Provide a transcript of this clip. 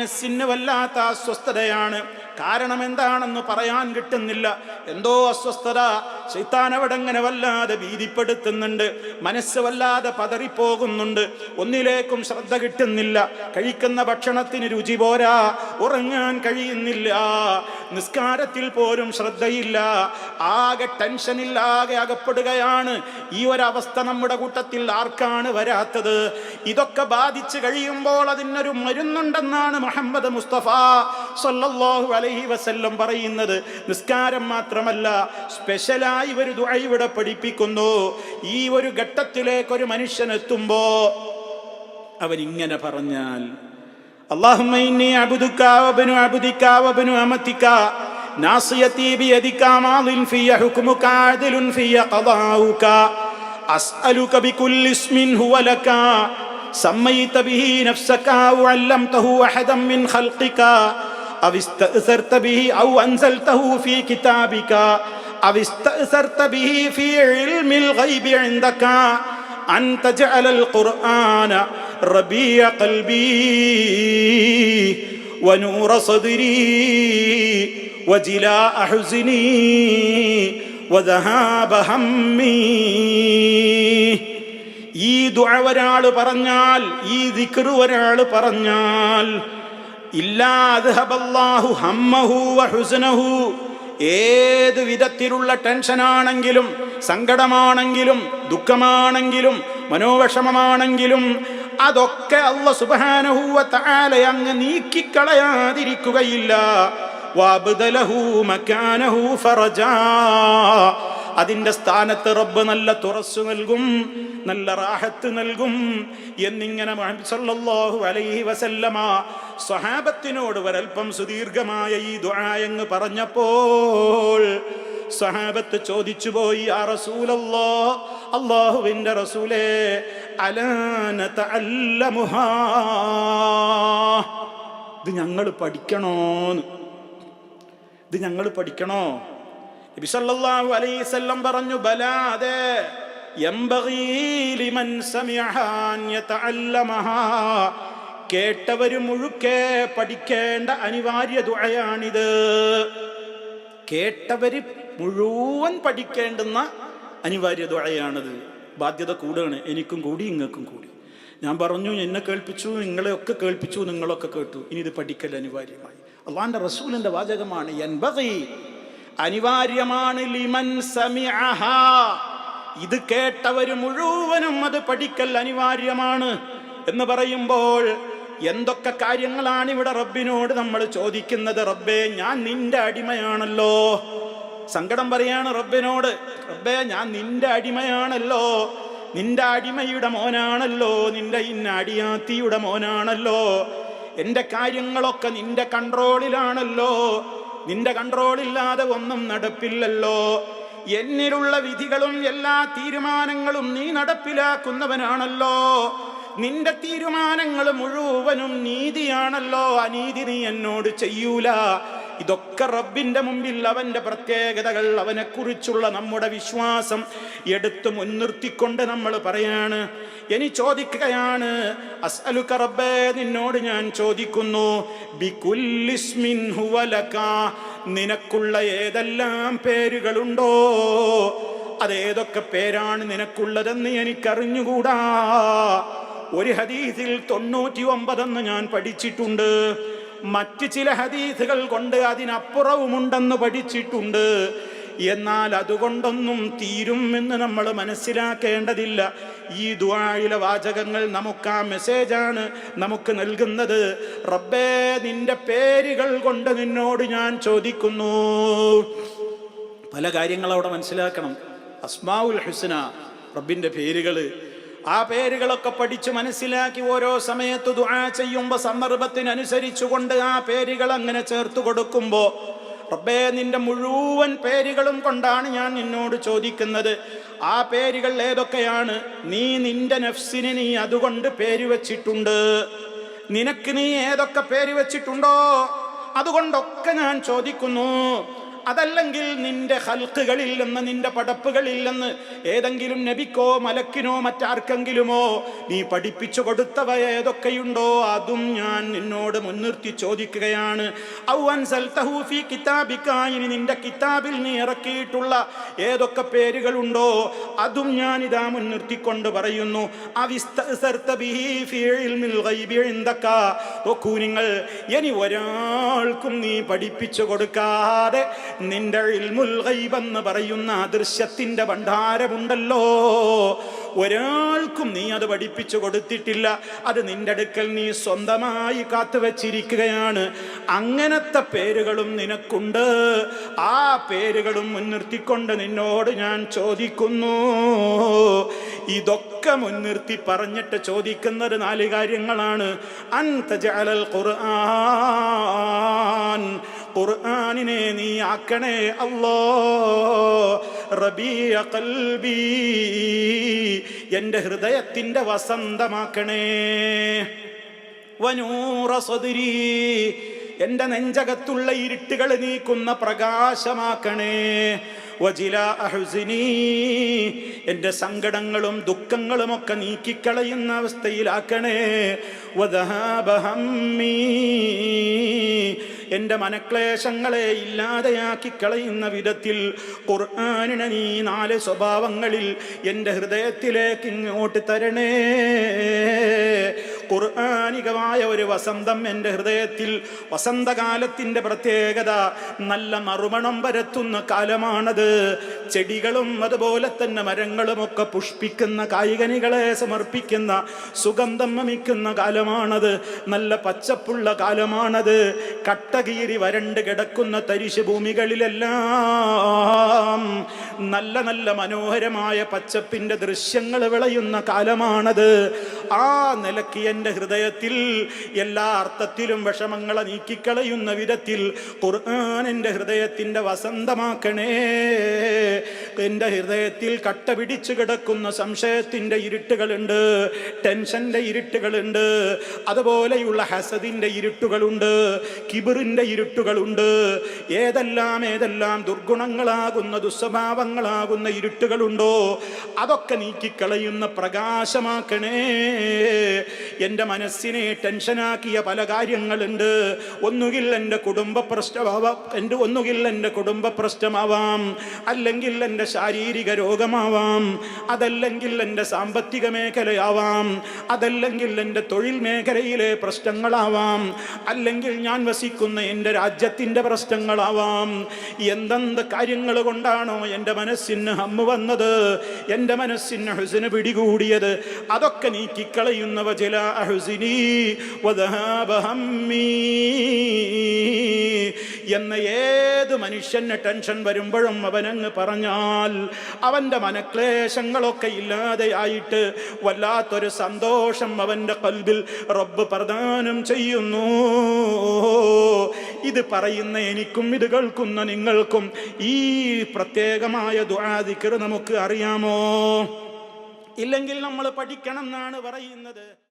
മനസ്സിന് വല്ലാത്ത അസ്വസ്ഥതയാണ്. കാരണം എന്താണെന്ന് പറയാൻ കിട്ടുന്നില്ല. എന്തോ അസ്വസ്ഥത. ശൈത്താൻ അവിടെ അങ്ങനെ വല്ലാതെ ഭീതിപ്പെടുത്തുന്നുണ്ട്. മനസ്സ് വല്ലാതെ പതറിപ്പോകുന്നുണ്ട്. ഒന്നിലേക്കും ശ്രദ്ധ കിട്ടുന്നില്ല. കഴിക്കുന്ന ഭക്ഷണത്തിന് രുചി പോരാ. ഉറങ്ങാൻ കഴിയുന്നില്ല. നിസ്കാരത്തിൽ പോലും ശ്രദ്ധയില്ല. ആകെ ടെൻഷനില്ലാകെ അകപ്പെടുകയാണ്. ഈ ഒരവസ്ഥ നമ്മുടെ കൂട്ടത്തിൽ ആർക്കാണ് വരാത്തത്? ഇതൊക്കെ ബാധിച്ചു കഴിയുമ്പോൾ അതിനൊരു മരുന്നുണ്ടെന്നാണ് മുഹമ്മദ് മുസ്തഫ സല്ലല്ലാഹു അലൈഹി വസല്ലം പറയുന്നത്. നിസ്കാരം മാത്രമല്ല സ്പെഷ്യലായി ഒരു ദുആ ഇവിടെ പഠിപ്പിക്കുന്നു ഈ ഒരു ഘട്ടത്തിലേക്ക് ഒരു മനുഷ്യൻ എത്തുമ്പോ അവൻ ഇങ്ങനെ പറഞ്ഞാൽ اللهم إني عبدك وابن عبدك وابن أمتك ناصيتي بيدك ماض في حكمك عادل في قضاؤك أسألك بكل اسم هو لك سميت به نفسك أو علمته أحدا من خلقك أو استأثرت به أو أنزلته في كتابك أو استأثرت به في علم الغيب عندك أن تجعل القرآن ربيع قلبي ونور صدري وجلاء حزني وذهاب همي ഈ ദുആ ഒരാൾ പറഞ്ഞാൽ ഈ ദിക്ർ ഒരാൾ പറഞ്ഞാൽ ഇല്ലാഹു ഹമ്മഹു വഹുസ്നഹു ഏത് വിധത്തിലുള്ള ടെൻഷനാണെങ്കിലും സങ്കടമാണെങ്കിലും ദുഃഖമാണെങ്കിലും മനോവിഷമമാണെങ്കിലും അതൊക്കെ അല്ല സുബാനഹൂവ താല അങ്ങ് നീക്കിക്കളയാതിരിക്കുകയില്ല. അതിന്റെ സ്ഥാനത്ത് റബ്ബ് നല്ല തുറസ്സു നൽകും. നല്ല റാഹത്ത് നൽകും എന്നിങ്ങനെ സല്ലല്ലാഹു അലൈഹി വസല്ലമ സ്വഹാബത്തിനോട് ഒരൽപ്പം സുദീർഘമായ ഈ ദുആയങ്ങ് പറഞ്ഞപ്പോൾ സഹാബത്ത് ചോദിച്ചു പോയി ആ റസൂലല്ലോ അള്ളാഹുവിന്റെ റസൂലേ അലാന തഅല്ലമുഹാ ഇത് ഞങ്ങൾ പഠിക്കണോന്ന് ഇത് ഞങ്ങൾ പഠിക്കണോ? അലൈഹി വസല്ലം പറഞ്ഞു ബലാ അതെ. കേട്ടവര് മുഴുക്കെ പഠിക്കേണ്ട അനിവാര്യ ദുഴയാണിത് കേട്ടവര് മുഴുവൻ പഠിക്കേണ്ടുന്ന അനിവാര്യ ദുഴയാണിത് ബാധ്യത കൂടുകയാണ് എനിക്കും കൂടി ഇങ്ങൾക്കും കൂടി. ഞാൻ പറഞ്ഞു എന്നെ കേൾപ്പിച്ചു നിങ്ങളെയൊക്കെ കേൾപ്പിച്ചു നിങ്ങളൊക്കെ കേട്ടു. ഇനി ഇത് പഠിക്കൽ അനിവാര്യമായി. അള്ളാന്റെ റസൂലിന്റെ വാചകമാണ് അനിവാര്യമാണ് ലിമൻ സമിഅഹ ഇത് കേട്ടവർ മുഴുവനും അത് പഠിക്കൽ അനിവാര്യമാണ് എന്ന് പറയുമ്പോൾ എന്തൊക്കെ കാര്യങ്ങളാണ് ഇവിടെ റബ്ബിനോട് നമ്മൾ ചോദിക്കുന്നത്? റബ്ബേ ഞാൻ നിന്റെ അടിമയാണല്ലോ. സങ്കടം പറയാണ് റബ്ബിനോട്. റബ്ബേ ഞാൻ നിന്റെ അടിമയാണല്ലോ. നിന്റെ അടിമയുടെ മോനാണല്ലോ. നിന്റെ ഇന്ന അടിയാത്തിയുടെ മോനാണല്ലോ. എന്റെ കാര്യങ്ങളൊക്കെ നിന്റെ കൺട്രോളിലാണല്ലോ നിന്റെ കൺട്രോളില്ലാതെ ഒന്നും നടപ്പില്ലല്ലോ. എന്നിലുള്ള വിധികളും എല്ലാ തീരുമാനങ്ങളും നീ നടപ്പിലാക്കുന്നവനാണല്ലോ. നിന്റെ തീരുമാനങ്ങൾ മുഴുവനും നീതിയാണല്ലോ. അനീതി നീ എന്നോട് ചെയ്യൂല. ഇതൊക്കെ റബ്ബിന്റെ മുമ്പിൽ അവന്റെ പ്രത്യേകതകൾ അവനെക്കുറിച്ചുള്ള നമ്മുടെ വിശ്വാസം എടുത്തു മുൻനിർത്തിക്കൊണ്ട് നമ്മൾ പറയാണ്. ഇനി ചോദിക്കുകയാണ് അസ്അലുക റബ്ബേ നിന്നോട് ഞാൻ ചോദിക്കുന്നു ബികുല്ലിസ്മിൻ ഹുവലക നിനക്കുള്ള ഏതെല്ലാം പേരുകളുണ്ടോ? അതേതൊക്കെ പേരാണ് നിനക്കുള്ളതെന്ന് എനിക്കറിഞ്ഞുകൂടാ? ഒരു ഹദീസിൽ തൊണ്ണൂറ്റി ഒമ്പതെന്ന് ഞാൻ പഠിച്ചിട്ടുണ്ട്. മറ്റ് ചില ഹദീസുകൾ കൊണ്ട് അതിനപ്പുറവുമുണ്ടെന്ന് പഠിച്ചിട്ടുണ്ട്. എന്നാൽ അതുകൊണ്ടൊന്നും തീരും എന്ന് നമ്മൾ മനസ്സിലാക്കേണ്ടതില്ല. ഈ ദുആയിലെ വാചകങ്ങൾ നമുക്ക് ആ മെസ്സേജാണ് നമുക്ക് നൽകുന്നത്. റബ്ബേ നിന്റെ പേരുകൾ കൊണ്ട് നിന്നോട് ഞാൻ ചോദിക്കുന്നു. പല കാര്യങ്ങൾ അവിടെ മനസ്സിലാക്കണം. അസ്മാവുൽ ഹുസ്ന റബ്ബിന്റെ പേരുകൾ. ആ പേരുകളൊക്കെ പഠിച്ച് മനസ്സിലാക്കി ഓരോ സമയത്ത് ദുആ ചെയ്യുമ്പോൾ സന്ദർഭത്തിനനുസരിച്ചുകൊണ്ട് ആ പേരുകൾ അങ്ങനെ ചേർത്ത് കൊടുക്കുമ്പോൾ റബ്ബേ നിന്റെ മുഴുവൻ പേരുകളും കൊണ്ടാണ് ഞാൻ നിന്നോട് ചോദിക്കുന്നത്. ആ പേരുകൾ ഏതൊക്കെയാണ്? നീ നിന്റെ നഫ്സിന് നീ അതുകൊണ്ട് പേര് വച്ചിട്ടുണ്ട്. നിനക്ക് നീ ഏതൊക്കെ പേര് വച്ചിട്ടുണ്ടോ? അതുകൊണ്ടൊക്കെ ഞാൻ ചോദിക്കുന്നു. അതല്ലെങ്കിൽ നിന്റെ ഹൽക്കുകളിൽ നിന്ന് നിന്റെ പടപ്പുകളിൽ നിന്ന് ഏതെങ്കിലും നബിക്കോ മലക്കിനോ മറ്റാർക്കെങ്കിലുമോ നീ പഠിപ്പിച്ചു കൊടുത്തവ ഏതൊക്കെയുണ്ടോ അതും ഞാൻ നിന്നോട് മുൻനിർത്തി ചോദിക്കുകയാണ്. ഇനി നിന്റെ കിതാബിൽ നീ ഇറക്കിയിട്ടുള്ള ഏതൊക്കെ പേരുകളുണ്ടോ അതും ഞാൻ ഇതാ മുൻനിർത്തിക്കൊണ്ട് പറയുന്നു. നിങ്ങൾ ഇനി ഒരാൾക്കും നീ പഠിപ്പിച്ചു കൊടുക്കാതെ നിന്റെ ഇൽമുൽ ഗൈബ് എന്ന് പറയുന്ന അദൃശ്യത്തിന്റെ ഭണ്ഡാരമുണ്ടല്ലോ. ഒരാൾക്കും നീ അത് പഠിപ്പിച്ചു കൊടുത്തിട്ടില്ല. അത് നിന്റെ അടുക്കൽ നീ സ്വന്തമായി കാത്തുവച്ചിരിക്കുകയാണ്. അങ്ങനത്തെ പേരുകളും നിനക്കുണ്ട്. ആ പേരുകളും മുൻനിർത്തിക്കൊണ്ട് നിന്നോട് ഞാൻ ചോദിക്കുന്നു. ഇതൊക്കെ മുൻനിർത്തി പറഞ്ഞിട്ട് ചോദിക്കുന്നത് നാല് കാര്യങ്ങളാണ്. അൻ തജാലൽ ഖുർആൻ. ഖുർആനിനെ നീ ആക്കണേ അല്ലോ. റബിയ കൽബി എന്റെ ഹൃദയത്തിന്റെ വസന്തമാക്കണേ. വനൂറ സ്വതിരി എന്റെ നെഞ്ചകത്തുള്ള ഇരുട്ടുകൾ നീക്കുന്ന പ്രകാശമാക്കണേ. എന്റെ സങ്കടങ്ങളും ദുഃഖങ്ങളും ഒക്കെ നീക്കിക്കളയുന്ന അവസ്ഥയിലാക്കണേ. എന്റെ മനക്ലേശങ്ങളെ ഇല്ലാതെയാക്കി കളയുന്ന വിധത്തിൽ ഖുർആാനിനെ നീ നാല് സ്വഭാവങ്ങളിൽ എന്റെ ഹൃദയത്തിലേക്ക് ഇങ്ങോട്ട് തരണേ. ഖുർആാനികമായ ഒരു വസന്തം എന്റെ ഹൃദയത്തിൽ വസന്തകാലത്തിന്റെ പ്രത്യേകത നല്ല നറുമണം പരത്തുന്ന കാലമാണത്. ചെടികളും അതുപോലെ തന്നെ മരങ്ങളുമൊക്കെ പുഷ്പിക്കുന്ന കായികനികളെ സമർപ്പിക്കുന്ന സുഗന്ധം വമിക്കുന്ന കാലമാണത്. നല്ല പച്ചപ്പുള്ള കാലമാണത്. കട്ടകീരി വരണ്ട് കിടക്കുന്ന തരിശ് ഭൂമികളിലെല്ലാം നല്ല നല്ല മനോഹരമായ പച്ചപ്പിന്റെ ദൃശ്യങ്ങൾ വിളയുന്ന കാലമാണത്. ആ നിലയ്ക്ക് എന്റെ ഹൃദയത്തിൽ എല്ലാ അർത്ഥത്തിലും വിഷമങ്ങളെ നീക്കിക്കളയുന്ന വിധത്തിൽ ഖുർആാനിന്റെ ഹൃദയത്തിന്റെ വസന്തമാക്കണേ. എന്റെ ഹൃദയത്തിൽ കട്ട പിടിച്ചു കിടക്കുന്ന സംശയത്തിന്റെ ഇരുട്ടുകളുണ്ട് ടെൻഷന്റെ ഇരുട്ടുകളുണ്ട് അതുപോലെയുള്ള ഹസദിന്റെ ഇരുട്ടുകളുണ്ട് കിബിറിന്റെ ഇരുട്ടുകളുണ്ട്. ഏതെല്ലാം ഏതെല്ലാം ദുർഗുണങ്ങളാകുന്ന ദുസ്വഭാവങ്ങളാകുന്ന ഇരുട്ടുകളുണ്ടോ അതൊക്കെ നീക്കിക്കളയുന്ന പ്രകാശമാക്കണേ. എന്റെ മനസ്സിനെ ടെൻഷനാക്കിയ പല കാര്യങ്ങളുണ്ട്. ഒന്നുകിൽ എന്റെ കുടുംബ പ്രശ്നമാവാം എന്റെ ഒന്നുകിൽ എന്റെ കുടുംബ പ്രശ്നമാവാം അല്ലെങ്കിൽ എന്റെ ശാരീരിക രോഗമാവാം അതല്ലെങ്കിൽ എന്റെ സാമ്പത്തിക മേഖലയാവാം അതല്ലെങ്കിൽ എന്റെ തൊഴിൽ മേഖലയിലെ പ്രശ്നങ്ങളാവാം അല്ലെങ്കിൽ ഞാൻ വസിക്കുന്ന എന്റെ രാജ്യത്തിന്റെ പ്രശ്നങ്ങളാവാം. എന്തെന്ത് കാര്യങ്ങൾ കൊണ്ടാണോ എന്റെ മനസ്സിന് ഹമ്മ് വന്നത് എന്റെ മനസ്സിന് ഹുസിന് പിടികൂടിയത് അതൊക്കെ നീക്കിക്കളയുന്നവ ചില ഹുസിനി വദഹാബ ഹമ്മീ. എന്ന ഏത് മനുഷ്യന് ടെൻഷൻ വരുമ്പോഴും അവനങ്ങ് പറഞ്ഞാൽ അവന്റെ മനക്ലേശങ്ങളൊക്കെ ഇല്ലാതെയായിട്ട് വല്ലാത്തൊരു സന്തോഷം അവന്റെ കൽബിൽ റബ്ബ് പ്രദാനം ചെയ്യുന്നു. ഇത് പറയുന്ന എനിക്കും ഇത് കേൾക്കുന്ന നിങ്ങൾക്കും ഈ പ്രത്യേകമായ ദുആദിക്കർ നമുക്ക് അറിയാമോ? ഇല്ലെങ്കിൽ നമ്മൾ പഠിക്കണം എന്നാണ് പറയുന്നത്.